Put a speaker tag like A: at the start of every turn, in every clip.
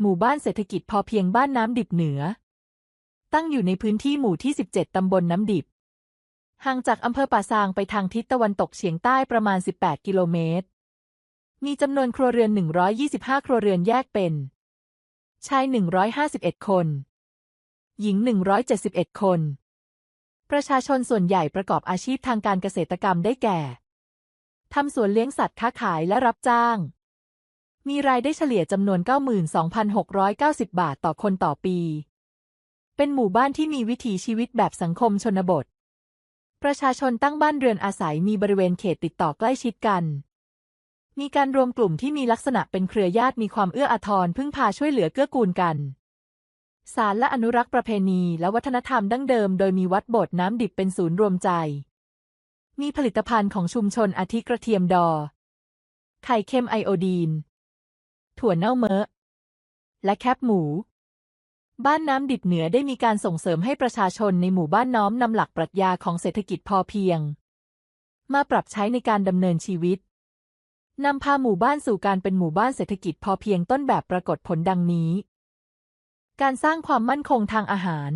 A: หมู่บ้านเศรษฐกิจพอเพียงบ้านน้ำดิบเหนือ ตั้งอยู่ในพื้นที่หมู่ที่ 17 ตำบลน้ำดิบ ห่างจากอำเภอป่าซางไปทางทิศตะวันตกเฉียงใต้ประมาณ 18 กิโลเมตร มีจำนวนครัวเรือน 125 ครัวเรือนแยกเป็น ชาย 151 คน หญิง 171 คน ประชาชนส่วนใหญ่ประกอบอาชีพทางการเกษตรกรรมได้แก่ทำสวนเลี้ยงสัตว์ค้าขายและรับจ้าง มีรายได้เฉลี่ยจำนวน 92,690 บาทต่อคนต่อปี เป็นหมู่บ้านที่มีวิถีชีวิตแบบสังคมชนบท ประชาชนตั้งบ้านเรือนอาศัยมีบริเวณเขตติดต่อใกล้ชิดกัน มีการรวมกลุ่มที่มีลักษณะเป็นเครือญาติมีความเอื้ออาทรพึ่งพาช่วยเหลือเกื้อกูลกันสารและอนุรักษ์ประเพณีและวัฒนธรรมดั้งเดิมโดยมีวัดโบสถ์น้ำดิบเป็นศูนย์รวมใจ มีผลิตภัณฑ์ของชุมชนอาทิกระเทียมดอ ไข่เค็มไอโอดีน ถั่วเน่าเมอะและแคบหมู บ้านน้ำดิบเหนือได้มีการส่งเสริมให้ประชาชนในหมู่บ้านน้อมนำหลักปรัชญาของเศรษฐกิจพอเพียง มาปรับใช้ในการดำเนินชีวิตนำพาหมู่บ้านสู่การเป็นหมู่บ้านเศรษฐกิจพอเพียงต้นแบบปรากฏผลดังนี้ การสร้างความมั่นคงทางอาหาร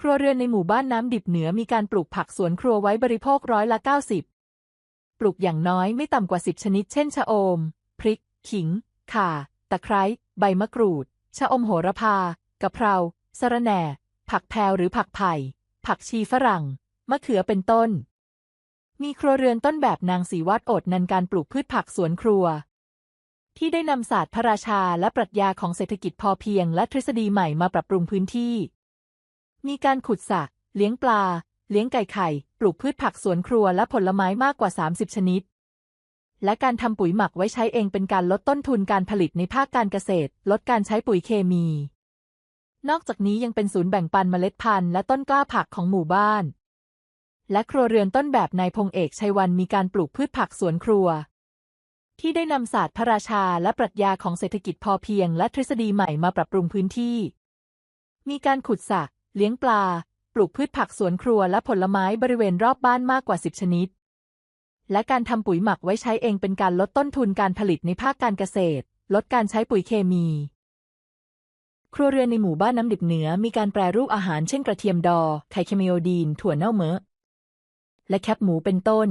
A: ครัวเรือนในหมู่บ้านน้ำดิบเหนือมีการปลูกผักสวนครัวไว้บริโภคร้อยละ 90 ปลูกอย่างน้อยไม่ต่ำกว่า 10 ชนิด เช่นชะอม พริก ขิง ข่า ตะไคร้ ใบมะกรูด ชะอมโหระพา กะเพรา สะระแหน่ ผักแพรวหรือผักไผ่ ผักชีฝรั่ง มะเขือเป็นต้น มีครัวเรือนต้นแบบนางสีวัดอดนันการปลูกพืชผักสวนครัว ที่ได้นำศาสตร์พระราชาและปรัชญาของเศรษฐกิจพอเพียงและทฤษฎีใหม่มาปรับปรุงพื้นที่ มีการขุดสระเลี้ยงปลา เลี้ยงไก่ไข่ ปลูกพืชผักสวนครัวและผลไม้มากกว่า 30 ชนิด และการทำปุ๋ยหมักไว้ใช้เองเป็นการลดต้นทุนการผลิตในภาคการเกษตร ลดการใช้ปุ๋ยเคมี นอกจากนี้ยังเป็นศูนย์แบ่งปันเมล็ดพันธุ์และต้นกล้าผักของหมู่บ้าน และครัวเรือนต้นแบบนายพงเอกชัยวันมีการปลูกพืชผักสวนครัว ที่ได้นำศาสตร์พระราชาและปรัชญาของเศรษฐกิจพอเพียง และทฤษฎีใหม่มาปรับปรุงพื้นที่ มีการขุดสระเลี้ยงปลา ปลูกพืชผักสวนครัวและผลไม้บริเวณรอบบ้านมากกว่า 10 ชนิด และการทำปุ๋ยหมักไว้ใช้เองเป็นการลดต้นทุนการผลิตในภาคการเกษตร ลดการใช้ปุ๋ยเคมี ครัวเรือนในหมู่บ้านน้ำดิบเหนือมีการแปรรูปอาหารเช่นกระเทียมดอ ไข่เคมิโอดีน ถั่วเน่าเมอะและแคบหมูเป็นต้น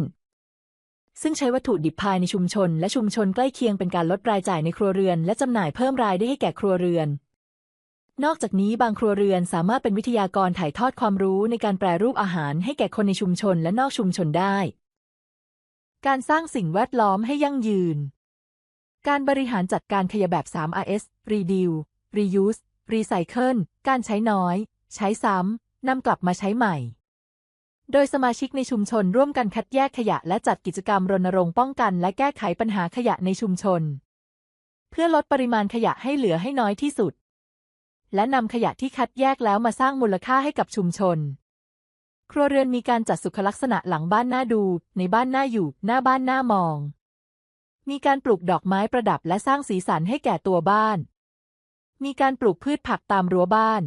A: ซึ่งใช้วัตถุดิบภายในชุมชน และชุมชนใกล้เคียงเป็นการลดรายจ่ายในครัวเรือน และจำหน่ายเพิ่มรายได้ให้แก่ครัวเรือนนอกจากนี้บางครัวเรือนสามารถเป็นวิทยากรถ่ายทอดความรู้ในการแปรรูปอาหารให้แก่คนในชุมชนและนอกชุมชนได้ การสร้างสิ่งแวดล้อมให้ยั่งยืน การบริหารจัดการขยะแบบ 3RS Reduce Reuse Recycle การใช้น้อย ใช้ซ้ำนำกลับมาใช้ใหม่ โดยสมาชิกในชุมชนร่วมกันคัดแยกขยะและจัดกิจกรรมรณรงค์ป้องกัน และแก้ไขปัญหาขยะในชุมชน เพื่อลดปริมาณขยะให้เหลือให้น้อยที่สุด และนำขยะที่คัดแยกแล้วมาสร้างมูลค่าให้กับชุมชน ครัวเรือนมีการจัดสุขลักษณะหลังบ้านน่าดู ในบ้านน่าอยู่ หน้าบ้านน่ามอง มีการปลูกดอกไม้ประดับและสร้างสีสันให้แก่ตัวบ้าน มีการปลูกพืชผักตามรั้วบ้าน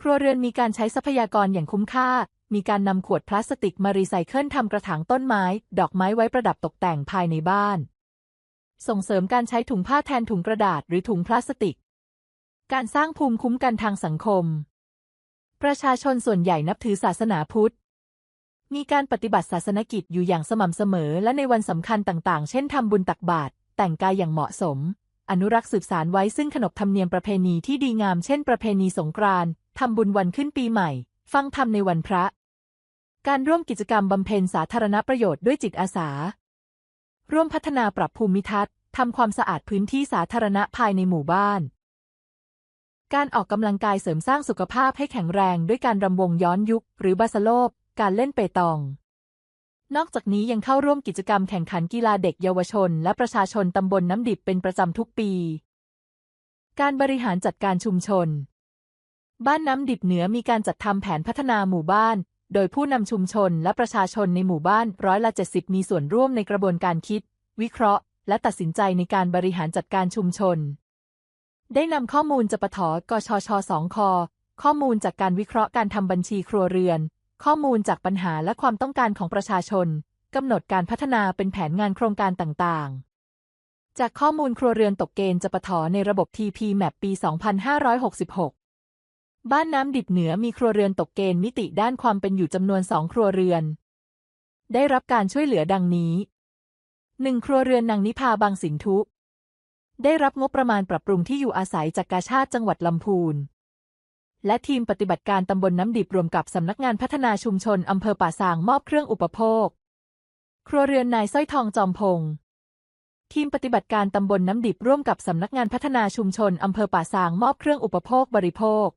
A: ครัวเรือนมีการใช้ทรัพยากรอย่างคุ้มค่า มีการนำขวดพลาสติกมารีไซเคิลทำกระถางต้นไม้ ดอกไม้ไว้ประดับตกแต่งภายในบ้าน ส่งเสริมการใช้ถุงผ้าแทนถุงกระดาษหรือถุงพลาสติก การสร้างภูมิคุ้มกันทางสังคม ประชาชนส่วนใหญ่นับถือศาสนาพุทธ มีการปฏิบัติศาสนกิจอยู่อย่างสม่ำเสมอและในวันสำคัญต่างๆ เช่นทำบุญตักบาตรแต่งกายอย่างเหมาะสม อนุรักษ์สืบสานไว้ซึ่งขนบธรรมเนียมประเพณีที่ดีงามเช่นประเพณีสงกรานต์ทำบุญวันขึ้นปีใหม่ ฟังธรรมในวันพระ การร่วมกิจกรรมบำเพ็ญสาธารณประโยชน์ด้วยจิตอาสา ร่วมพัฒนาปรับภูมิทัศน์ทำความสะอาดพื้นที่สาธารณะภายในหมู่บ้าน การออกกำลังกายเสริมสร้างสุขภาพให้แข็งแรงด้วยการรำวงย้อนยุค หรือบาสโลบ การเล่นเปตอง นอกจากนี้ยังเข้าร่วมกิจกรรมแข่งขันกีฬาเด็กเยาวชน และประชาชนตำบลน้ำดิบเป็นประจำทุกปี การบริหารจัดการชุมชน บ้านน้ำดิบเหนือมีการจัดทำแผนพัฒนาหมู่บ้าน โดยผู้นำชุมชนและประชาชนในหมู่บ้านร้อยละ70มีส่วนร่วมในกระบวนการคิด วิเคราะห์ และตัดสินใจในการบริหารจัดการชุมชน ได้นำข้อมูลจปทกชชสองคข้อมูลจากการวิเคราะห์การทำบัญชีครัวเรือน ข้อมูลจากปัญหาและความต้องการของประชาชนกำหนดการพัฒนาเป็นแผนงานโครงการต่างๆ จากข้อมูลครัวเรือนตกเกณฑ์จปทในระบบ TP Map ปี 2566 บ้านน้ำดิบเหนือมีครัวเรือนตกเกณฑ์มิติด้านความเป็นอยู่จำนวนสองครัวเรือน ได้รับการช่วยเหลือดังนี้ 1. ครัวเรือนนางนิพาบางสินทุ ได้รับงบประมาณปรับปรุงที่อยู่อาศัยจากกาชาติจังหวัดลำพูน และทีมปฏิบัติการตำบลน้ำดิบรวมกับสำนักงานพัฒนาชุมชนอำเภอป่าซางมอบเครื่องอุปโภค ครัวเรือนนายสร้อยทองจอมพงษ์ทีมปฏิบัติการตำบลน้ำดิบร่วมกับสำนักงานพัฒนาชุมชนอำเภอป่าซางมอบเครื่องอุปโภคบริโภค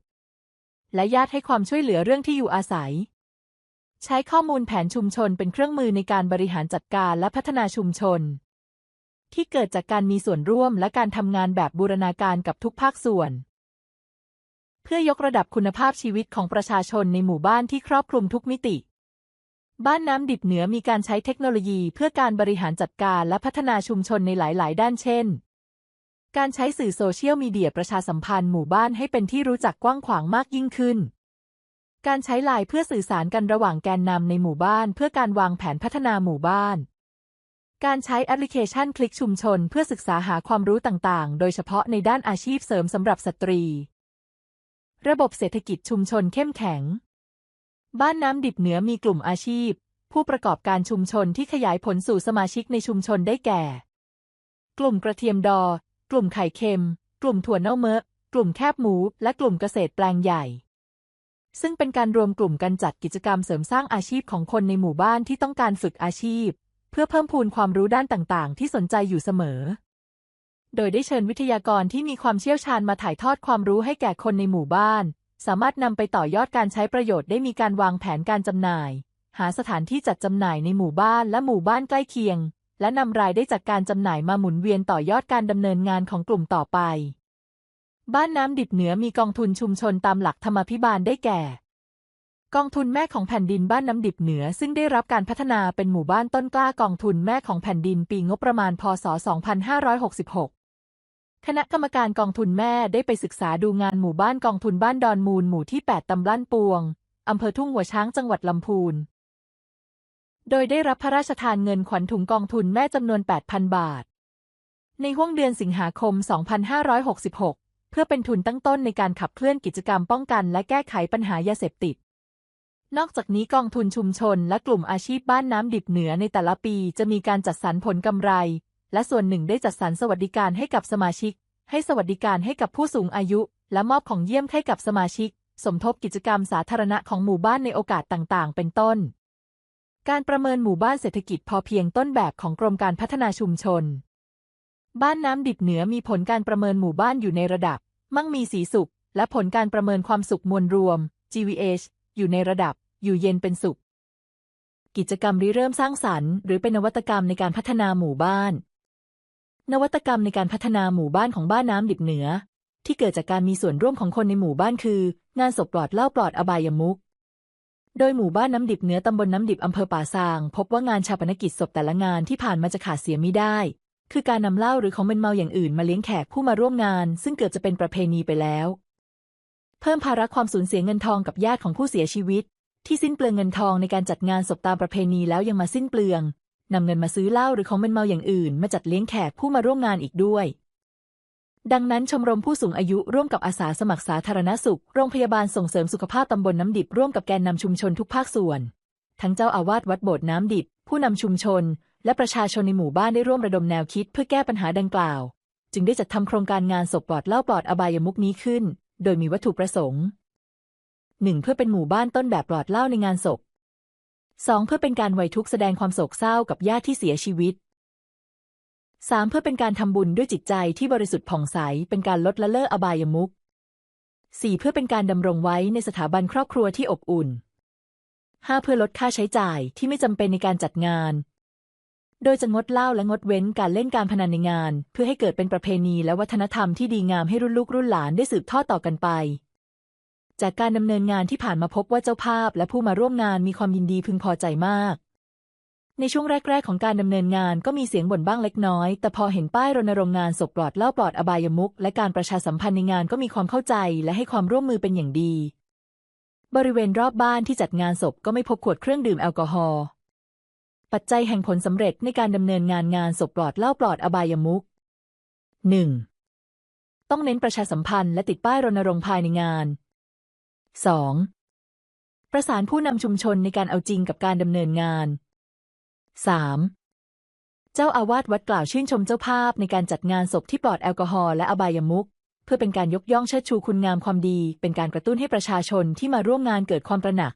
A: และญาติให้ความช่วยเหลือเรื่องที่อยู่อาศัย ใช้ข้อมูลแผนชุมชนเป็นเครื่องมือในการบริหารจัดการและพัฒนาชุมชน ที่เกิดจากการมีส่วนร่วมและการทำงานแบบบูรณาการกับทุกภาคส่วน เพื่อยกระดับคุณภาพชีวิตของประชาชนในหมู่บ้านที่ครอบคลุมทุกมิติ บ้านน้ำดิบเหนือมีการใช้เทคโนโลยีเพื่อการบริหารจัดการและพัฒนาชุมชนในหลาย ๆ ด้านเช่น การใช้สื่อโซเชียลมีเดียประชาสัมพันธ์หมู่บ้านให้เป็นที่รู้จักกว้างขวางมากยิ่งขึ้นการใช้ไลน์เพื่อสื่อสารกันระหว่างแกนนำในหมู่บ้านเพื่อการวางแผนพัฒนาหมู่บ้าน การใช้แอปพลิเคชันคลิกชุมชนเพื่อศึกษาหาความรู้ต่างๆ โดยเฉพาะในด้านอาชีพเสริมสำหรับสตรี ระบบเศรษฐกิจชุมชนเข้มแข็ง บ้านน้ำดิบเหนือมีกลุ่มอาชีพ ผู้ประกอบการชุมชนที่ขยายผลสู่สมาชิกในชุมชนได้แก่ กลุ่มกระเทียมดอ กลุ่มไข่เค็ม กลุ่มถั่วเน่าเมอะกลุ่มแคบหมู และกลุ่มเกษตรแปลงใหญ่ ซึ่งเป็นการรวมกลุ่มกันจัดกิจกรรมเสริมสร้างอาชีพของคนในหมู่บ้านที่ต้องการฝึกอาชีพ เพื่อเพิ่มพูนความรู้ด้านต่างๆ ที่สนใจอยู่เสมอ โดยได้เชิญวิทยากรที่มีความเชี่ยวชาญมาถ่ายทอดความรู้ให้แก่คนในหมู่บ้าน สามารถนำไปต่อยอดการใช้ประโยชน์ได้มีการวางแผนการจำหน่าย หาสถานที่จัดจำหน่ายในหมู่บ้านและหมู่บ้านใกล้เคียง และนำรายได้จากการจำหน่ายมาหมุนเวียนต่อยอดการดำเนินงานของกลุ่มต่อไป บ้านน้ำดิบเหนือมีกองทุนชุมชนตามหลักธรรมาภิบาลได้แก่ กองทุนแม่ของแผ่นดินบ้านน้ำดิบเหนือ ซึ่งได้รับการพัฒนาเป็นหมู่บ้านต้นกล้ากองทุนแม่ของแผ่นดินปีงบประมาณพศ 2566 คณะกรรมการกองทุนแม่ได้ไปศึกษาดูงานหมู่บ้านกองทุนบ้านดอนมูลหมู่ที่ 8 ตำบลปวง อำเภอทุ่งหัวช้างจังหวัดลำพูน โดยได้รับพระราชทานเงินขวัญถุงกองทุนแม่จำนวน 8,000 บาท ในห้วงเดือนสิงหาคม 2566 เพื่อเป็นทุนตั้งต้นในการขับเคลื่อนกิจกรรมป้องกัน และแก้ไขปัญหายาเสพติด นอกจากนี้กองทุนชุมชนและกลุ่มอาชีพบ้านน้ำดิบเหนือในแต่ละปีจะมีการจัดสรรผลกำไร และส่วนหนึ่งได้จัดสรรสวัสดิการให้กับสมาชิก ให้สวัสดิการให้กับผู้สูงอายุ และมอบของเยี่ยมให้กับสมาชิก สมทบกิจกรรมสาธารณะของหมู่บ้านในโอกาสต่างๆ เป็นต้น การประเมินหมู่บ้านเศรษฐกิจพอเพียงต้นแบบของกรมการพัฒนาชุมชน บ้านน้ำดิบเหนือมีผลการประเมินหมู่บ้านอยู่ในระดับ มั่งมีสีสุข และผลการประเมินความสุขมวลรวม GVH อยู่ในระดับ อยู่เย็นเป็นสุข กิจกรรมริเริ่มสร้างสรรค์ หรือเป็นนวัตกรรมในการพัฒนาหมู่บ้าน นวัตกรรมในการพัฒนาหมู่บ้านของบ้านน้ำดิบเหนือ ที่เกิดจากการมีส่วนร่วมของคนในหมู่บ้านคือ งานศพปลอดเหล้าปลอดอบายมุขโดยหมู่บ้านน้ำดิบเหนือตำบลน้ำดิบอำเภอป่าซาง พบว่างานชาปนกิจศพแต่ละงานที่ผ่านมาจะขาดเสียไม่ได้ คือการนำเหล้าหรือของมึนเมาอย่างอื่นมาเลี้ยงแขกผู้มาร่วมงาน ซึ่งเกิดจะเป็นประเพณีไปแล้ว เพิ่มภาระความสูญเสียเงินทองกับญาติของผู้เสียชีวิต ที่สิ้นเปลืองเงินทองในการจัดงานศพตามประเพณีแล้วยังมาสิ้นเปลืองนำเงินมาซื้อเหล้าหรือของมึนเมาอย่างอื่น มาจัดเลี้ยงแขกผู้มาร่วมงานอีกด้วย ดังนั้นชมรมผู้สูงอายุร่วมกับอาสาสมัครสาธารณสุข โรงพยาบาลส่งเสริมสุขภาพตำบลน้ำดิบร่วมกับแกนนำชุมชนทุกภาคส่วน ทั้งเจ้าอาวาสวัดโบสถ์น้ำดิบ ผู้นำชุมชน และประชาชนในหมู่บ้านได้ร่วมระดมแนวคิดเพื่อแก้ปัญหาดังกล่าว จึงได้จัดทำโครงการงานศพปลอดเหล้าปลอดอบายมุกนี้ขึ้น โดยมีวัตถุประสงค์ 1. เพื่อเป็นหมู่บ้านต้นแบบปลอดเล้าในงานศพ 2. เพื่อเป็นการไว้ทุกแสดงความโศกเศร้ากับญาติที่เสียชีวิต 3. เพื่อเป็นการทำบุญด้วยจิตใจที่บริสุทธิ์ผ่องใส เป็นการลดละเลิกอบายมุข 4. เพื่อเป็นการดำรงไว้ในสถาบันครอบครัวที่อบอุ่น 5. เพื่อลดค่าใช้จ่ายที่ไม่จำเป็นในการจัดงาน โดยจะงดเหล้าและงดเว้นการเล่นการพนันในงาน เพื่อให้เกิดเป็นประเพณีและวัฒนธรรมที่ดีงามให้รุ่นลูกรุ่นหลานได้สืบทอดต่อกันไป จากการดำเนินงานที่ผ่านมาพบว่าเจ้าภาพและผู้มาร่วมงานมีความยินดีพึงพอใจมาก ในช่วงแรก ๆ ของการดำเนินงานก็มีเสียงบ่นบ้างเล็กน้อย แต่พอเห็นป้ายรณรงค์งานศพปลอดเหล้าปลอดอบายมุขและการประชาสัมพันธ์ในงานก็มีความเข้าใจและให้ความร่วมมือเป็นอย่างดี บริเวณรอบบ้านที่จัดงานศพก็ไม่พบขวดเครื่องดื่มแอลกอฮอล์ ปัจจัยแห่งผลสำเร็จในการดำเนินงานงานศพปลอดเหล้าปลอดอบายมุข 1. ต้องเน้นประชาสัมพันธ์และติดป้ายรณรงค์ภายในงาน 2. ประสานผู้นำชุมชนในการเอาจริงกับการดำเนินงาน 3. เจ้าอาวาสวัดกล่าวชื่นชมเจ้าภาพในการจัดงานศพที่ปลอดแอลกอฮอล์และอบายมุขเพื่อเป็นการยกย่องเชิดชูคุณงามความดี เป็นการกระตุ้นให้ประชาชนที่มาร่วมงานเกิดความตระหนัก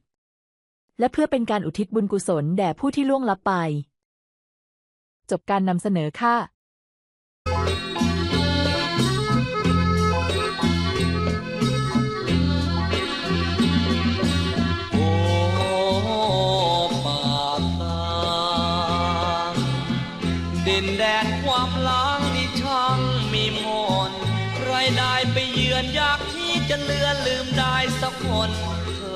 A: และเพื่อเป็นการอุทิศบุญกุศลแด่ผู้ที่ล่วงลับไป จบการนำเสนอค่ะ
B: ดินแดนความล้างนี่ช่างมีมนใครได้ไปเยือนอยากที่จะเลือนลืมได้สักคน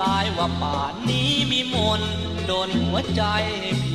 B: ลายว่าป่านนี้มีมนโดนหัวใจพ